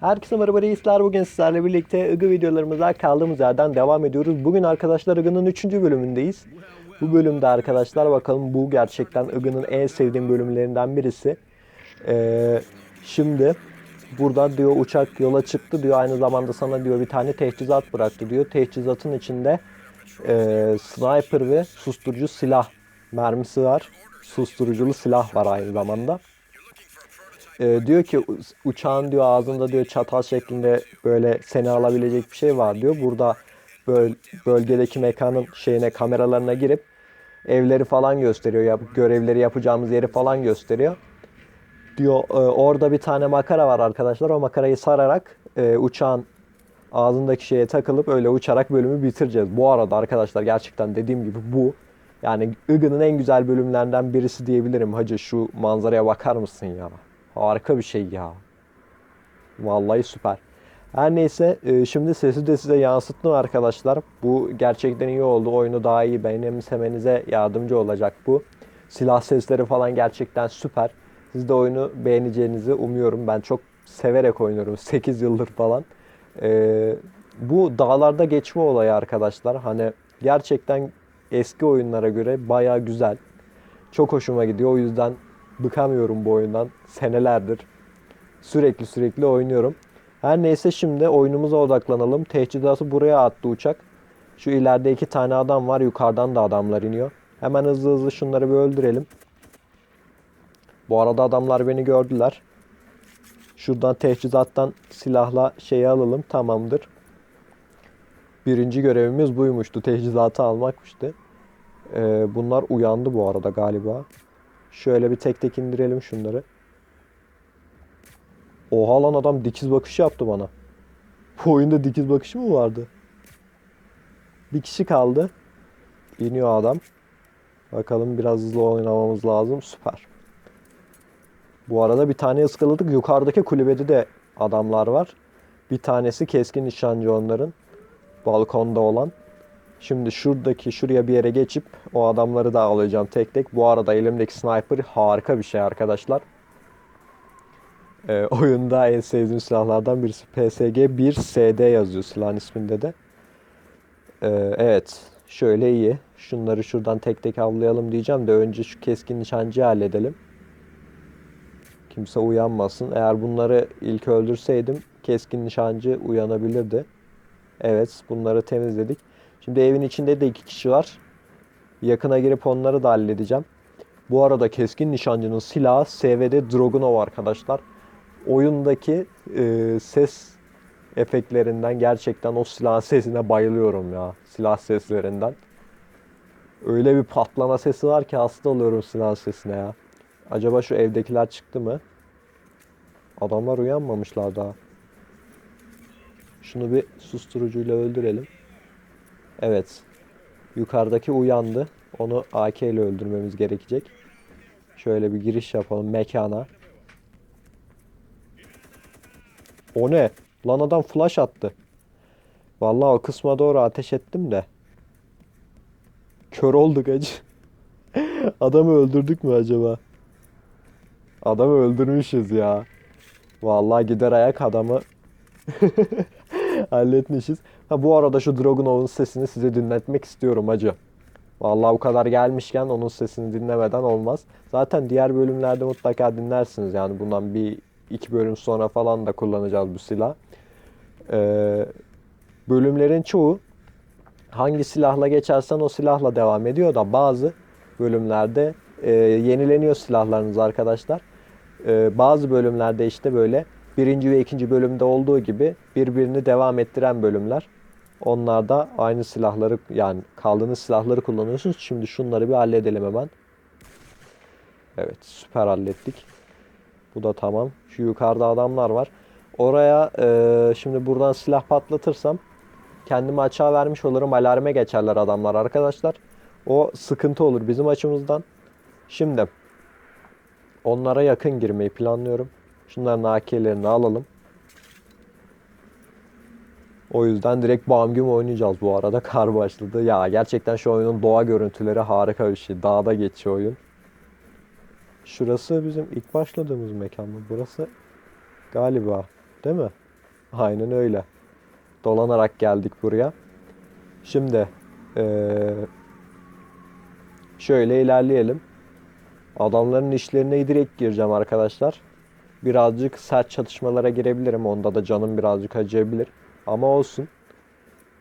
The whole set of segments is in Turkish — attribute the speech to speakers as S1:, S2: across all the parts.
S1: Herkese merhaba reisler. Bugün sizlerle birlikte Igı videolarımıza kaldığımız yerden devam ediyoruz. Bugün arkadaşlar Igı'nın 3. bölümündeyiz. Bu bölümde arkadaşlar bakalım bu gerçekten Igı'nın en sevdiğim bölümlerinden birisi. Ee, şimdi buradan diyor uçak yola çıktı diyor. Aynı zamanda sana diyor bir tane teçhizat bıraktı diyor. Teçhizatın içinde e, sniper ve susturucu silah mermisi var. Susturuculu silah var aynı zamanda. Ee, diyor ki uçağın diyor ağzında diyor çatal şeklinde böyle seni alabilecek bir şey var diyor. Burada böl bölgedeki mekanın şeyine kameralarına girip evleri falan gösteriyor. Yap görevleri yapacağımız yeri falan gösteriyor. Diyor e, orada bir tane makara var arkadaşlar. O makarayı sararak e, uçağın ağzındaki şeye takılıp öyle uçarak bölümü bitireceğiz. Bu arada arkadaşlar gerçekten dediğim gibi bu yani Igı'nın en güzel bölümlerinden birisi diyebilirim. Hacı şu manzaraya bakar mısın ya? Harika bir şey ya. Vallahi süper. Her neyse e, şimdi sesi de size yansıttım arkadaşlar. Bu gerçekten iyi oldu. Oyunu daha iyi benimsemenize yardımcı olacak bu. Silah sesleri falan gerçekten süper. Siz de oyunu beğeneceğinizi umuyorum. Ben çok severek oynuyorum. 8 yıldır falan. E, bu dağlarda geçme olayı arkadaşlar. Hani gerçekten eski oyunlara göre baya güzel. Çok hoşuma gidiyor. O yüzden bıkamıyorum bu oyundan. Senelerdir sürekli sürekli oynuyorum. Her neyse şimdi oyunumuza odaklanalım. Teçhizatı buraya attı uçak. Şu ileride iki tane adam var. Yukarıdan da adamlar iniyor. Hemen hızlı hızlı şunları bir öldürelim. Bu arada adamlar beni gördüler. Şuradan teçhizattan silahla şeyi alalım. Tamamdır. Birinci görevimiz buymuştu. Teçhizatı almakmıştı. Ee, bunlar uyandı bu arada galiba. Şöyle bir tek tek indirelim şunları. Oha lan adam dikiz bakışı yaptı bana. Bu oyunda dikiz bakışı mı vardı? Bir kişi kaldı. İniyor adam. Bakalım biraz hızlı oynamamız lazım. Süper. Bu arada bir tane ıskaladık. Yukarıdaki kulübede de adamlar var. Bir tanesi keskin nişancı onların. Balkonda olan. Şimdi şuradaki şuraya bir yere geçip o adamları da alacağım tek tek. Bu arada elimdeki sniper harika bir şey arkadaşlar. Ee, oyunda en sevdiğim silahlardan birisi. PSG 1SD yazıyor silahın isminde de. Ee, evet. Şöyle iyi. Şunları şuradan tek tek avlayalım diyeceğim de önce şu keskin nişancıyı halledelim. Kimse uyanmasın. Eğer bunları ilk öldürseydim keskin nişancı uyanabilirdi. Evet bunları temizledik. Şimdi evin içinde de iki kişi var. Yakına girip onları da halledeceğim. Bu arada keskin nişancının silahı SVD Dragunov arkadaşlar. Oyundaki e, ses efektlerinden gerçekten o silah sesine bayılıyorum ya. Silah seslerinden. Öyle bir patlama sesi var ki hasta oluyorum silah sesine ya. Acaba şu evdekiler çıktı mı? Adamlar uyanmamışlar daha. Şunu bir susturucuyla öldürelim. Evet. Yukarıdaki uyandı. Onu AK ile öldürmemiz gerekecek. Şöyle bir giriş yapalım mekana. O ne? Lan adam flash attı. Vallahi o kısma doğru ateş ettim de. Kör olduk acı. Adamı öldürdük mü acaba? Adamı öldürmüşüz ya. Vallahi gider ayak adamı halletmişiz. Ha bu arada şu Dragunov'un sesini size dinletmek istiyorum acı. Vallahi bu kadar gelmişken onun sesini dinlemeden olmaz. Zaten diğer bölümlerde mutlaka dinlersiniz yani bundan bir iki bölüm sonra falan da kullanacağız bu silah. Ee, bölümlerin çoğu hangi silahla geçersen o silahla devam ediyor da bazı bölümlerde e, yenileniyor silahlarınız arkadaşlar. Ee, bazı bölümlerde işte böyle birinci ve ikinci bölümde olduğu gibi birbirini devam ettiren bölümler. Onlarda aynı silahları yani kaldığınız silahları kullanıyorsunuz. Şimdi şunları bir halledelim hemen. Evet süper hallettik. Bu da tamam. Şu yukarıda adamlar var. Oraya e, şimdi buradan silah patlatırsam kendimi açığa vermiş olurum. Alarme geçerler adamlar arkadaşlar. O sıkıntı olur bizim açımızdan. Şimdi onlara yakın girmeyi planlıyorum. Şunların AK'lerini alalım. O yüzden direkt bam güm oynayacağız bu arada. Kar başladı. Ya gerçekten şu oyunun doğa görüntüleri harika bir şey. Dağda geçiyor oyun. Şurası bizim ilk başladığımız mekan mı? Burası galiba değil mi? Aynen öyle. Dolanarak geldik buraya. Şimdi eee, şöyle ilerleyelim. Adamların işlerine direkt gireceğim arkadaşlar. Birazcık sert çatışmalara girebilirim. Onda da canım birazcık acıyabilir. Ama olsun.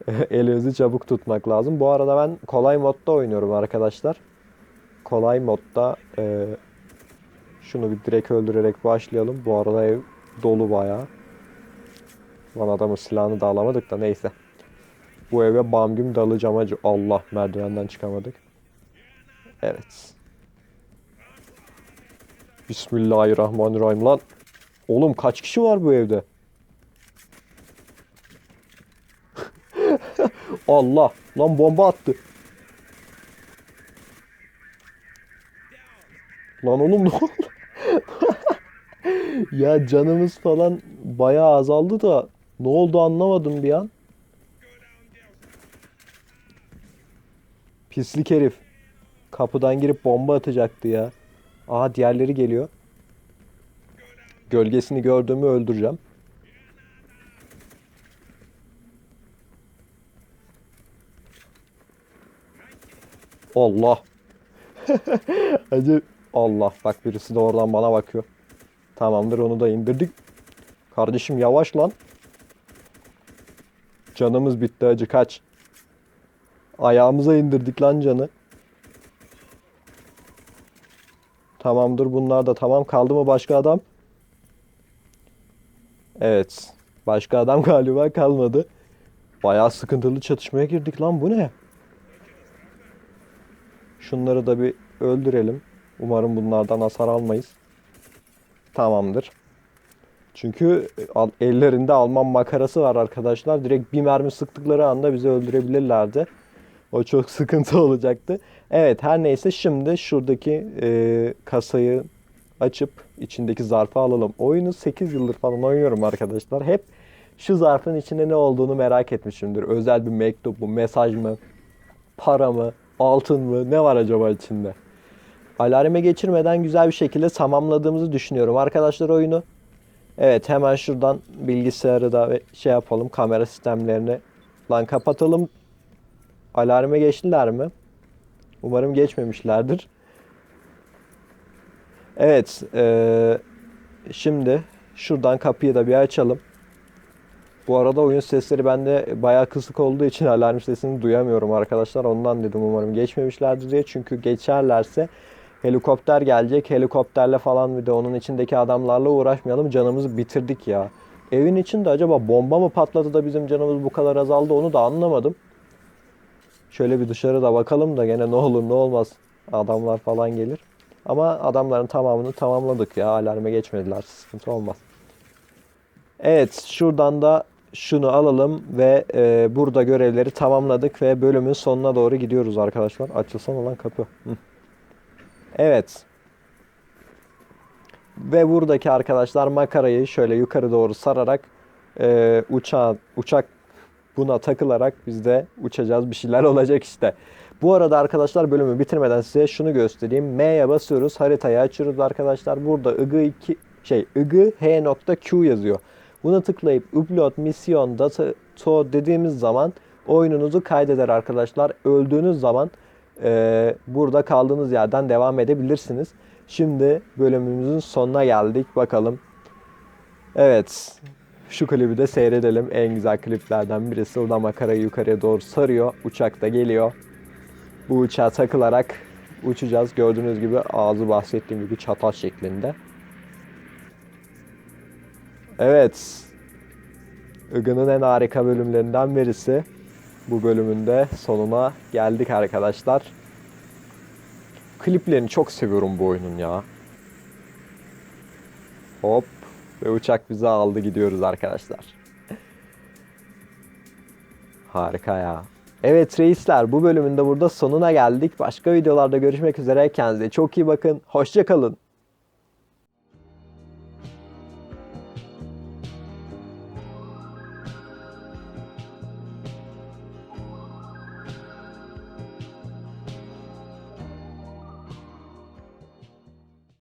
S1: Elinizi çabuk tutmak lazım. Bu arada ben kolay modda oynuyorum arkadaşlar. Kolay modda eee, şunu bir direkt öldürerek başlayalım. Bu arada ev dolu bayağı. Lan adamın silahını da alamadık da neyse. Bu eve bam güm dalacağım acı. Allah merdivenden çıkamadık. Evet. Bismillahirrahmanirrahim lan. Oğlum kaç kişi var bu evde? Allah. Lan bomba attı. Lan oğlum ne oldu? Ya canımız falan bayağı azaldı da ne oldu anlamadım bir an. Pislik herif. Kapıdan girip bomba atacaktı ya. Aha diğerleri geliyor. Gölgesini gördüğümü öldüreceğim. Allah. Acı Allah bak birisi de oradan bana bakıyor. Tamamdır onu da indirdik. Kardeşim yavaş lan. Canımız bitti acı kaç. Ayağımıza indirdik lan canı. Tamamdır bunlar da tamam. Kaldı mı başka adam? Evet. Başka adam galiba kalmadı. Bayağı sıkıntılı çatışmaya girdik lan bu ne? Şunları da bir öldürelim. Umarım bunlardan hasar almayız. Tamamdır. Çünkü al- ellerinde Alman makarası var arkadaşlar. Direkt bir mermi sıktıkları anda bizi öldürebilirlerdi. O çok sıkıntı olacaktı. Evet her neyse şimdi şuradaki e, kasayı açıp içindeki zarfı alalım. Oyunu 8 yıldır falan oynuyorum arkadaşlar. Hep şu zarfın içinde ne olduğunu merak etmişimdir. Özel bir mektup mu, mesaj mı, para mı, altın mı, ne var acaba içinde? Alarme geçirmeden güzel bir şekilde tamamladığımızı düşünüyorum arkadaşlar oyunu. Evet hemen şuradan bilgisayarı da şey yapalım kamera sistemlerini lan kapatalım. Alarme geçtiler mi? Umarım geçmemişlerdir. Evet eee, şimdi şuradan kapıyı da bir açalım. Bu arada oyun sesleri bende bayağı kısık olduğu için alarm sesini duyamıyorum arkadaşlar. Ondan dedim umarım geçmemişlerdir diye. Çünkü geçerlerse helikopter gelecek. Helikopterle falan bir de onun içindeki adamlarla uğraşmayalım. Canımızı bitirdik ya. Evin içinde acaba bomba mı patladı da bizim canımız bu kadar azaldı onu da anlamadım. Şöyle bir dışarıda bakalım da gene ne olur ne olmaz. Adamlar falan gelir. Ama adamların tamamını tamamladık ya. Alarme geçmediler. Sıkıntı olmaz. Evet, şuradan da şunu alalım ve e, burada görevleri tamamladık ve bölümün sonuna doğru gidiyoruz arkadaşlar. Açılsana lan kapı. Evet. Ve buradaki arkadaşlar makarayı şöyle yukarı doğru sararak e, uçağa, uçak buna takılarak biz de uçacağız. Bir şeyler olacak işte. Bu arada arkadaşlar bölümü bitirmeden size şunu göstereyim. M'ye basıyoruz. Haritayı açıyoruz arkadaşlar. Burada IG2 şey IG-H.Q yazıyor. Buna tıklayıp upload misyon data to dediğimiz zaman oyununuzu kaydeder arkadaşlar. Öldüğünüz zaman e, burada kaldığınız yerden devam edebilirsiniz. Şimdi bölümümüzün sonuna geldik. Bakalım. Evet. Şu klibi de seyredelim. En güzel kliplerden birisi. O da makarayı yukarıya doğru sarıyor. Uçak da geliyor. Bu uçağa takılarak uçacağız. Gördüğünüz gibi ağzı bahsettiğim gibi çatal şeklinde. Evet. Igı'nın en harika bölümlerinden birisi. Bu bölümünde sonuna geldik arkadaşlar. Kliplerini çok seviyorum bu oyunun ya. Hop. Ve uçak bizi aldı gidiyoruz arkadaşlar. Harika ya. Evet reisler bu bölümün de burada sonuna geldik. Başka videolarda görüşmek üzere. Kendinize çok iyi bakın. Hoşçakalın.